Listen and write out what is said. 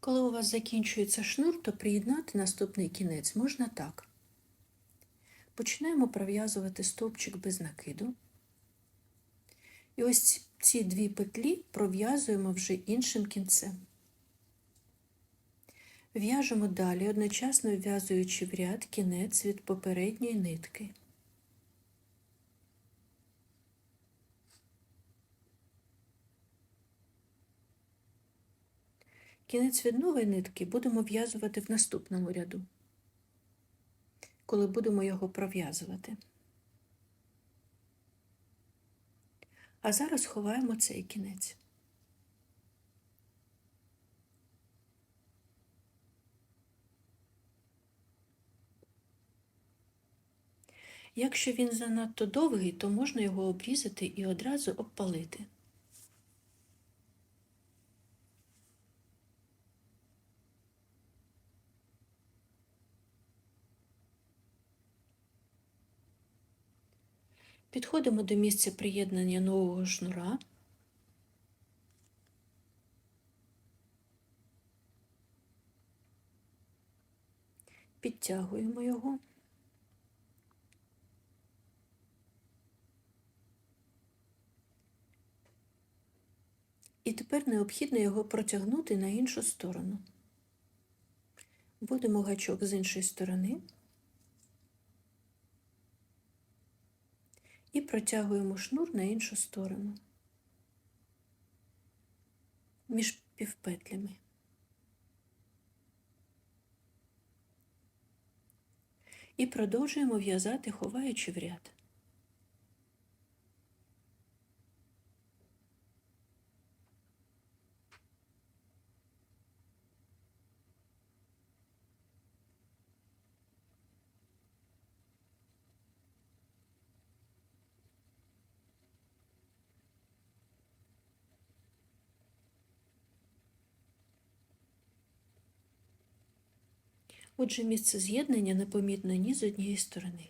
Коли у вас закінчується шнур, то приєднати наступний кінець можна так. Починаємо пров'язувати стовпчик без накиду. І ось ці дві петлі пров'язуємо вже іншим кінцем. В'яжемо далі, одночасно вв'язуючи в ряд кінець від попередньої нитки. Кінець від нової нитки будемо в'язувати в наступному ряду, коли будемо його пров'язувати. А зараз ховаємо цей кінець. Якщо він занадто довгий, то можна його обрізати і одразу обпалити. Підходимо до місця приєднання нового шнура. Підтягуємо його. І тепер необхідно його протягнути на іншу сторону. Будемо гачок з іншої сторони. І протягуємо шнур на іншу сторону між півпетлями. І продовжуємо в'язати, ховаючи в ряд. Отже, місце з'єднання непомітно ні з однієї сторони.